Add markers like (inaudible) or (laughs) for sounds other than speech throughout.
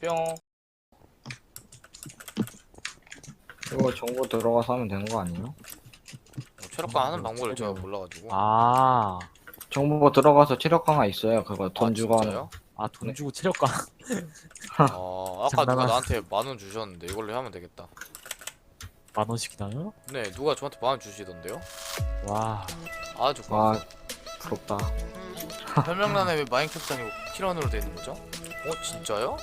뿅. 이거 정보 들어가서 하면 되는 거 아니에요? 뭐 체력강 하는 방법을 제가 몰라가지고. 아, 정보 들어가서 체력 강화 있어요. 그거 돈 아, 주고 하는. 진짜요? 아, 돈 주고 체력과. 어, 아까 누가 장난하- 나한테 만 원 주셨는데 이걸로 하면 되겠다. 만 원씩이나요? 네, 누가 저한테 만 원 주시던데요? 와, 아주 와. 부럽다. 설명란에 왜 마인크래프트 아니고 키런으로 돼 있는 거죠? 어, 진짜요?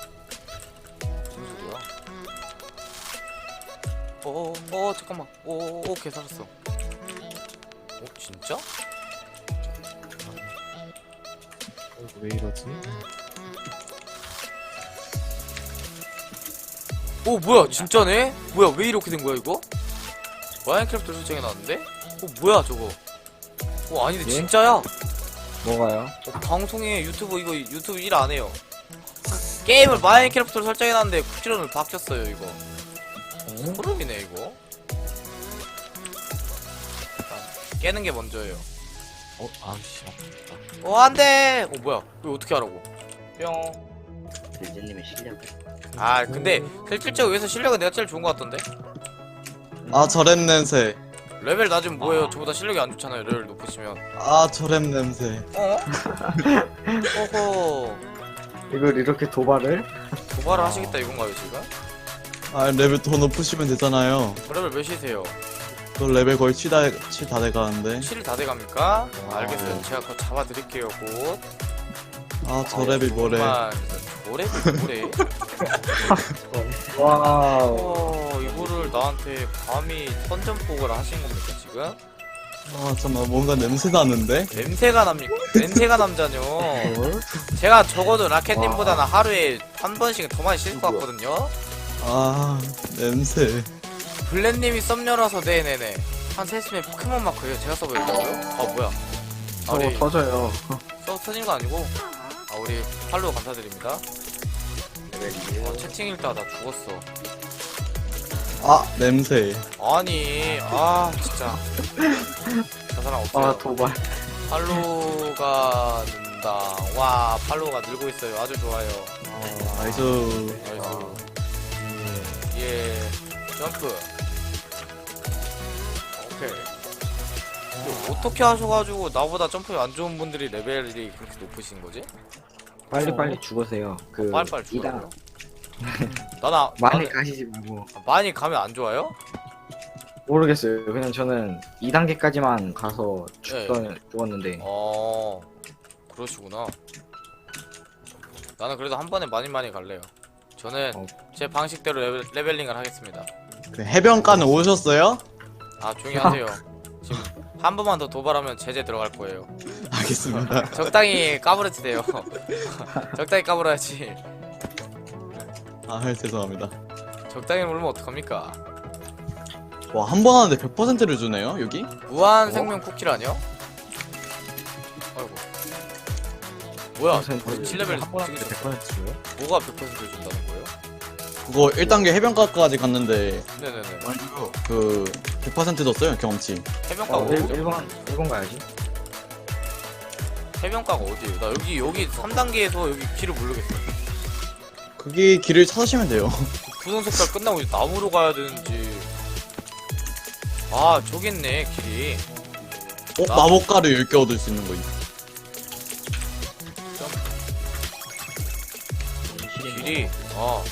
어, 어, 잠깐만. 오, 오, 오, 개 살았어. 어, 진짜? 어, 왜 이러지? 오, 뭐야, 진짜네? 뭐야, 왜 이렇게 된 거야, 이거? 마인크래프트 설정해 놨는데? 어, 뭐야, 저거? 어, 아닌데, 예? 진짜야? 뭐가요? 어, 방송에 유튜브 이거 유튜브 일 안 해요. 게임을 마인크래프트로 설정해 놨는데 쿠키런을 바뀌었어요 이거. 소름이네 이거. 일단 깨는 게 먼저예요. 어, 아우씨, 아프다. 어 안돼. 어 뭐야? 이거 어떻게 하라고? 뿅. 렌즈님의 실력을 아 근데 실질적으로 여기서 실력은 내가 제일 좋은 것 같던데? 아 저랩 냄새 레벨 낮으면 뭐예요? 저보다 실력이 안 좋잖아요. 레벨 높으시면. 아 저랩 냄새 어? (laughs) 어허. 이걸 이렇게 도발을? 도발을 하시겠다 이건가요 지금? 아 레벨 더 높으시면 되잖아요 레벨 몇이세요? 저 레벨 거의 7다, 7다 돼가는데 7이 다 돼갑니까? 와. 알겠어요. 제가 그거 잡아드릴게요, 곧. 아저 랩이 뭐래 정말 뭐래? (laughs) 뭐래? 와우. 어, 이거를 나한테 감히 선전폭을 하신 겁니까, 지금? 아 잠깐만 뭔가 냄새 나는데 냄새가 납니까? 냄새가 남자뇨. 뭘? 제가 적어도 라켓님보다는 하루에 한 번씩은 더 많이 씻을 것 같거든요? 아 냄새 블렌님이 썸녀라서 네네네. 한 3시면 포켓몬 마크예요. 제가 써보였다고요? 아, 뭐야. 아, 저거 우리 터져요. 써 터진 거 아니고? 아, 우리 팔로우 감사드립니다. 어, 채팅 읽다가 나 죽었어. 아 냄새 아니, 아, 진짜. 저 사람 없어요. 아 도발. 팔로우가 는다. 와, 팔로우가 늘고 있어요. 아주 좋아요. 나이스 나이스. 예, 점프. 오케이. 근데 어떻게 하셔가지고 나보다 점프 안 좋은 분들이 레벨이 그렇게 높으신 거지? 빨리 빨리 죽으세요. 그 빨리빨리 이단 죽어요. (laughs) 나는 아- 많이 나는- 가시지 말고. 많이 가면 안 좋아요? 모르겠어요. 그냥 저는 2단계까지만 가서 죽던 네. 죽었는데. 어, 그러시구나. 나는 그래도 한 번에 많이 많이 갈래요. 저는 어. 제 방식대로 레벨, 레벨링을 하겠습니다. 그 해변가는 오셨어요? 아 조용히 하세요. 지금 한 번만 더 도발하면 제재 들어갈 거예요. 알겠습니다 (laughs) 적당히 까부러지세요. (laughs) 적당히 까불어야지. 아 죄송합니다 적당히 물면 어떡합니까? 와 한 번 하는데 100%를 주네요 여기? 무한 어? 생명 쿠키라뇨? 뭐야? 무슨 우리 7레벨 한번 하는데 100% 줘요? 뭐가 100% 준다는 거예요? 그거 1단계 해변가까지 갔는데 네네네. 그100% 줬어요 경험치 해변가 어, 어디? 1번 1번 가야지. 해변가가 어디예요? 나 여기 여기 3단계에서 여기 길을 모르겠어. 거기 길을 찾으시면 돼요 (laughs) 분홍 색깔 끝나고 이제 나무로 가야 되는지. 아 저기 있네 길이. 어? 나- 마법가루 10개 얻을 수 있는 거 있- 길이 아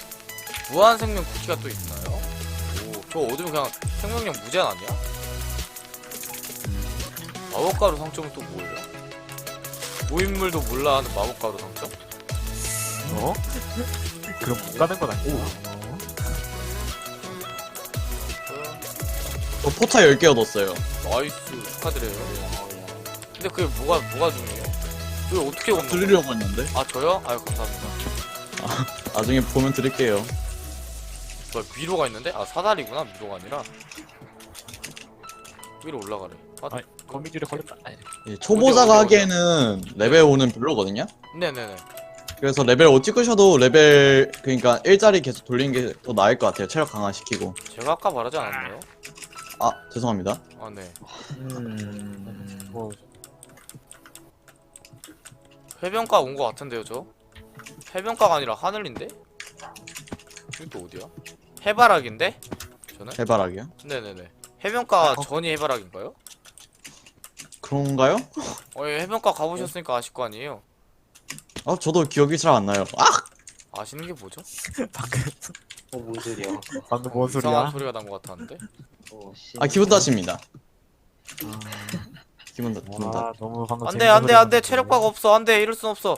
무한 생명 쿠키가 또 있나요? 오 저 얻으면 그냥 생명력 무제한 아니야? 마법가루 상점은 또 뭐예요? 고인물도 몰라 하는 마법가루 상점? 어? 그럼 못 가는 건 아니고. 저 포타 10개 얻었어요 나이스 축하드려요. 근데 그게 뭐가 뭐가 중요해요? 그걸 어떻게 얻는 거예요? 드리려고 했는데 아 저요? 아유 감사합니다. (laughs) 나중에 보면 드릴게요 뭐 미로가 있는데? 아 사다리구나 미로가 아니라 위로 올라가래. 아, 아니, 거미줄에 걸렸다. 아니, 예, 초보자가 어디, 어디, 하기에는 레벨 5는 별로거든요 네네네. 그래서 레벨 5 찍으셔도 레벨 그러니까 일자리 계속 돌리는 게 더 나을 것 같아요 체력 강화시키고 제가 아까 말하지 않았나요? 아 죄송합니다 아 네. 음. 뭐, 해변가 온거 같은데요 저? 해변가가 아니라 하늘인데? 여기 또 어디야? 해바라기인데? 저는? 해바라기요? 네네네. 해변가 어. 전이 해바라기인가요? 그런가요? 어, 예, 해변가 가보셨으니까 아실 거 아니에요? 아 저도 기억이 잘 안 나요. 아! 아시는 게 뭐죠? 어, 뭔 소리야? 방금 뭔 이상한 소리야? 소리가 난 것 같았는데? 어, 씨. 아 기분 탓입니다. 기분 탓, 기분 탓. 와 너무 방금 안돼 재밌는 안돼 소리 안돼. 체력바가 없어 안돼 이럴 순 없어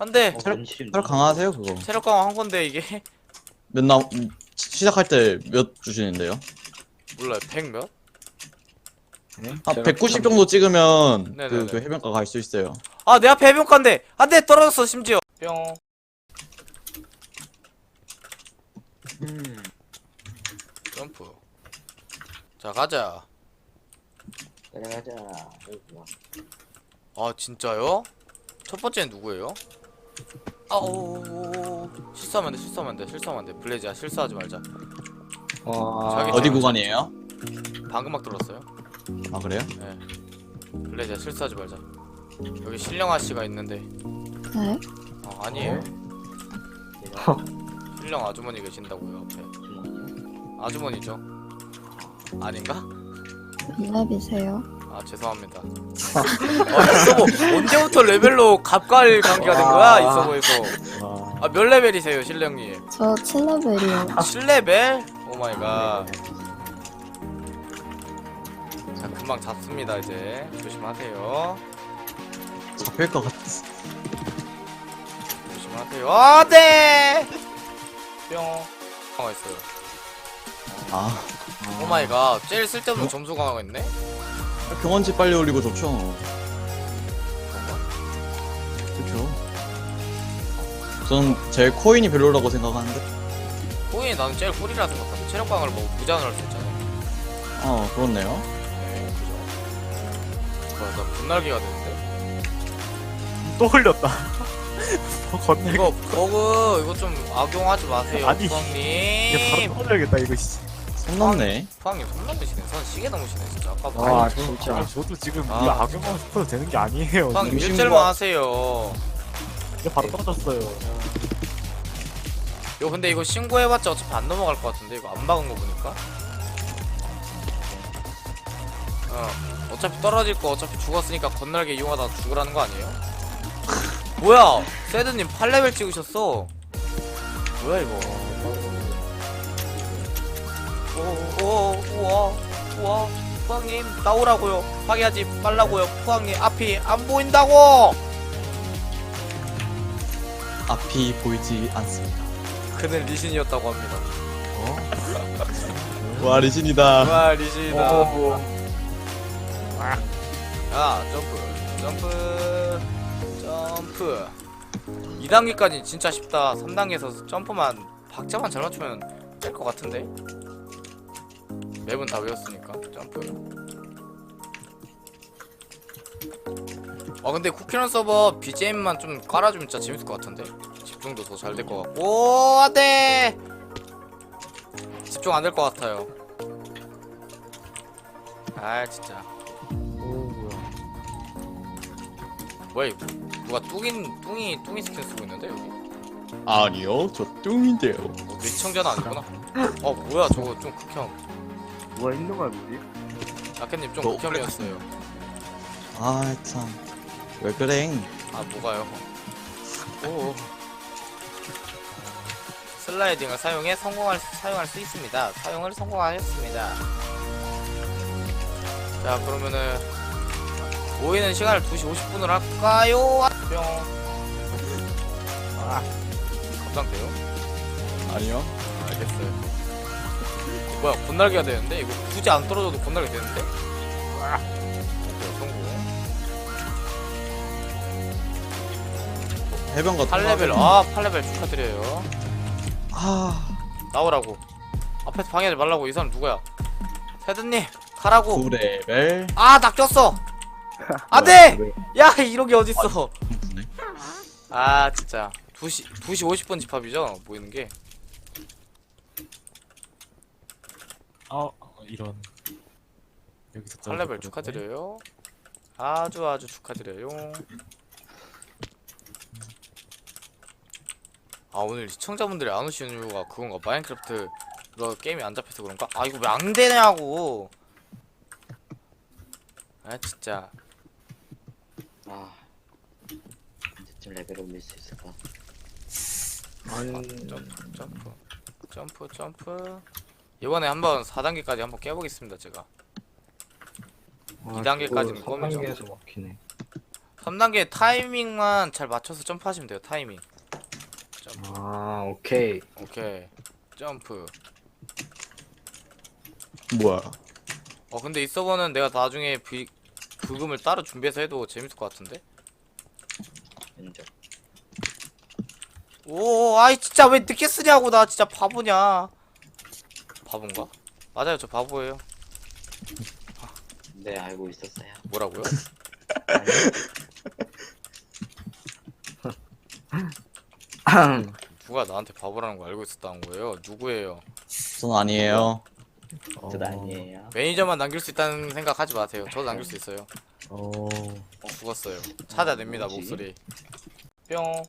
안돼 어, 체력- 원시는 체력 강화하세요 그거. 체력 강화 한 건데 이게 몇 나, 음, 시- 시작할 때 몇 주시는데요? 몰라요 100 몇? 네? 한 제가 190 정도 찍으면 그, 네네네. 그 해변가 갈 수 있어요. 아 내 앞에 해변가인데 안돼 떨어졌어 심지어 뿅 음. 점프 자 가자 가자, 가자. 어이구야. 아 진짜요? 첫 번째는 누구예요? 아오 실수하면 돼 실수하면 돼 실수하면 돼 블레이즈야 실수하지 말자 와. 자기 어디 아, 구간이에요? 방금 막 들었어요 아 그래요? 네 블레이즈야 실수하지 말자 여기 신령 아씨가 있는데 네? 아 아니에요 내가 신령 아주머니 계신다고요 앞에 주먹이야. 아주머니죠 아닌가? 이랩이세요? 아 죄송합니다. 아 이서보 언제부터 레벨로 갑갈 관계가 된 거야 이서보에서? 와, 아몇 레벨이세요 신령님? 저 7레벨이요. 7레벨? 오 마이 갓. 자 금방 잡습니다 이제. 조심하세요. 잡힐 것 같아. 조심하세요. 안돼 뿅. 강화 있어요. 아. 오 마이 갓. 제일 쓸데없는 점수 강화가 있네 경원치 빨리 올리고 좋죠. 그렇죠. 저는 제 코인이 별로라고 생각하는데. 코인이 나는 제일 꿀이라 생각하는데 체력 강화를 뭐 무제한으로 할 수 있잖아 어 그렇네요. 네 그죠 뭐야 나 분날개가 되는데 또 흘렸다 (laughs) 더 건네 이거 버그 이거 좀 악용하지 마세요 아니, 이게 바로 터져야겠다 이거 씨. 손 넘네. 부왕님 손 넘으시네 손 시계 넘으시네 진짜 아까 와, 아니, 진짜. 아니, 저도 지금 아. 이거 악용하고 싶어도 되는 게 아니에요 의심과- 일절만 하세요 이게 바로 떨어졌어요 근데 이거 신고해봤자 어차피 안 넘어갈 것 같은데 이거 안 막은 거 보니까 어 어차피 떨어질 거 어차피 죽었으니까 건날개 이용하다가 죽으라는 거 아니에요? 뭐야 세드님 8레벨 찍으셨어 뭐야 이거 오오 우와 우와 푸왕님 나오라고요 파괴하지 말라고요 푸왕님 앞이 안 보인다고 앞이 보이지 않습니다. 그는 리신이었다고 합니다 와 리신이다. 와 리신이다 오. 야 점프 점프 점프 2단계까지 진짜 쉽다 3단계에서 점프만 박자만 잘 맞추면 될 것 같은데 맵은 다 외웠으니까 점프 아 근데 쿠키런 서버 BGM만 좀 깔아주면 진짜 재밌을 것 같은데? 집중도 더 잘 될 것 같고. 오 안돼! 집중 안 될 것 같아요. 아 진짜. 오 뭐야. 뭐야 이거? 누가 뚱인 뚱이 뚱이 스킨 쓰고 있는데 여기? 아니요 저 뚱인데요. 어, 내 시청자는 아니구나. 어 뭐야 저거 좀 극혐 뭐가 있는 거야 우리? 라켓님 좀 너 극혐이었어요 아 참. 왜 그래? 아 뭐가요 오 슬라이딩을 사용해 성공할 수- 사용할 수 있습니다 사용을 성공하였습니다 자 그러면은 모이는 시간을 2시 50분으로 할까요? 뿅 아, 감상돼요? 아니요. 알겠어요. 뭐야, 건날개가 되는데? 이거 굳이 안 떨어져도 건날개 되는데? 오케이, 성공. 해변가 8레벨, 아, 8레벨 축하드려요. 아 나오라고. 앞에서 방해하지 말라고, 이 사람 누구야? 세드님, 가라고. 9레벨. 아, 낚였어! (laughs) 안 돼! 야, 이런 게 어딨어. 네. 아, 진짜. 2시, 2시 50분 집합이죠? 보이는 게. 아 이런 여기서 8레벨 축하드려요. 아주 아주 축하드려요. 아 오늘 시청자분들이 안 오시는 이유가 그건가 마인크래프트 너 게임이 안 잡혀서 그런가? 아 이거 왜 안 되냐고 아 진짜 아 언제쯤 레벨 올릴 수 있을까? 아니 점프 점프 점프 점프 이번에 한번 4단계까지 한번 깨보겠습니다 제가 아, 2단계까지는 그거 껌이죠. 3단계에서 막히네 3단계 타이밍만 잘 맞춰서 점프하시면 돼요 타이밍 점프 아 오케이 오케이 점프 뭐야? 어 근데 이 서버는 내가 나중에 비, 부금을 따로 준비해서 해도 재밌을 것 같은데? 인정. 오 아이 진짜 왜 늦게 쓰냐고 나 진짜 바보냐 바본가? 맞아요 저 바보예요 네 알고 있었어요. 뭐라고요? 누가 나한테 바보라는 거 알고 있었다는 거예요? 누구예요? 전 아니에요. 저도 아니에요. 매니저만 남길 수 있다는 생각하지 마세요 저도 남길 수 있어요 어. 죽었어요 찾아냅니다 뭐지? 목소리 뿅